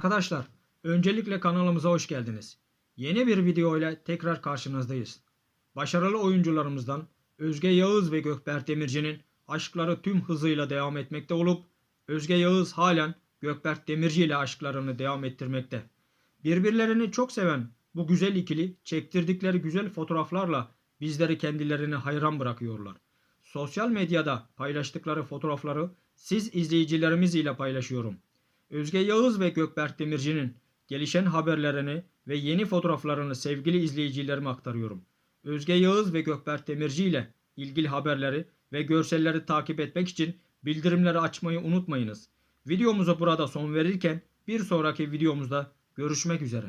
Arkadaşlar, öncelikle kanalımıza hoş geldiniz. Yeni bir video ile tekrar karşınızdayız. Başarılı oyuncularımızdan Özge Yağız ve Gökberk Demirci'nin aşkları tüm hızıyla devam etmekte olup Özge Yağız halen Gökberk Demirci ile aşklarını devam ettirmekte. Birbirlerini çok seven bu güzel ikili çektirdikleri güzel fotoğraflarla bizleri kendilerine hayran bırakıyorlar. Sosyal medyada paylaştıkları fotoğrafları siz izleyicilerimiz ile paylaşıyorum. Özge Yağız ve Gökberk Demirci'nin gelişen haberlerini ve yeni fotoğraflarını sevgili izleyicilerime aktarıyorum. Özge Yağız ve Gökberk Demirci ile ilgili haberleri ve görselleri takip etmek için bildirimleri açmayı unutmayınız. Videomuza burada son verirken bir sonraki videomuzda görüşmek üzere.